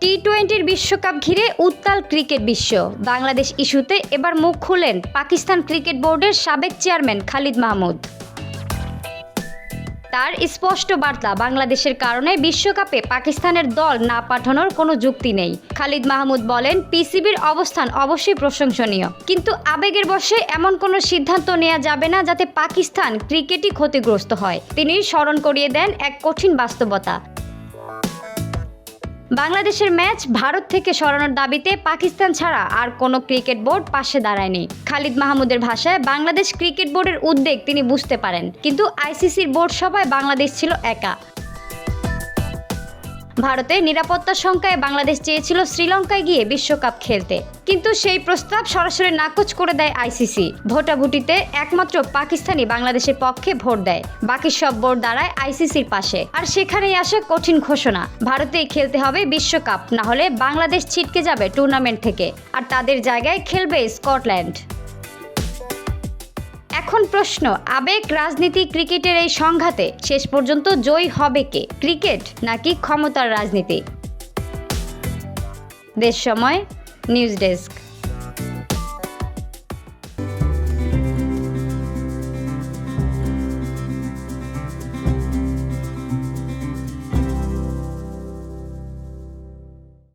টি টোয়েন্টির বিশ্বকাপ ঘিরে উত্তাল ক্রিকেট বিশ্ব। বাংলাদেশ ইস্যুতে এবার মুখ খুলেন পাকিস্তান ক্রিকেট বোর্ডের সাবেক চেয়ারম্যান খালিদ মাহমুদ। তার স্পষ্ট বার্তা, বাংলাদেশের কারণে বিশ্বকাপে পাকিস্তানের দল না পাঠানোর কোনো যুক্তি নেই। খালিদ মাহমুদ বলেন পিসিবির অবস্থান অবশ্যই প্রশংসনীয়। কিন্তু আবেগের বশে এমন কোনো সিদ্ধান্ত নেওয়া যাবে না যাতে পাকিস্তান ক্রিকেটই ক্ষতিগ্রস্ত হয়। তিনি স্মরণ করিয়ে দেন এক কঠিন বাস্তবতা। বাংলাদেশের ম্যাচ ভারত থেকে সরানোর দাবিতে পাকিস্তান ছাড়া আর কোনো ক্রিকেট বোর্ড পাশে দাঁড়ায়নি। খালিদ মাহমুদের ভাষায় বাংলাদেশ ক্রিকেট বোর্ডের উদ্বেগ তিনি বুঝতে পারেন। কিন্তু আইসিসির বোর্ড সভায় বাংলাদেশ ছিল একা। ভারতের নিরাপত্তা সংখ্যায় বাংলাদেশ চেয়েছিল শ্রীলঙ্কায় গিয়ে বিশ্বকাপ খেলতে। কিন্তু সেই প্রস্তাব সরাসরি নাকচ করে দেয় আইসিসি। ভোটাভুটিতে একমাত্র পাকিস্তানি বাংলাদেশের পক্ষে ভোট দেয়। বাকি সব বোর্ড দাঁড়ায় আইসিসির পাশে। আর সেখানেই আসে কঠিন ঘোষণা। ভারতেই খেলতে হবে বিশ্বকাপ, না হলে বাংলাদেশ ছিটকে যাবে টুর্নামেন্ট থেকে। আর তাদের জায়গায় খেলবে স্কটল্যান্ড। এখন প্রশ্ন, আবেগ রাজনীতি ক্রিকেটের এই সংঘাতে শেষ পর্যন্ত জয়ী হবে কে? ক্রিকেট নাকি ক্ষমতার রাজনীতি? দেশ সময়, নিউজ ডেস্ক।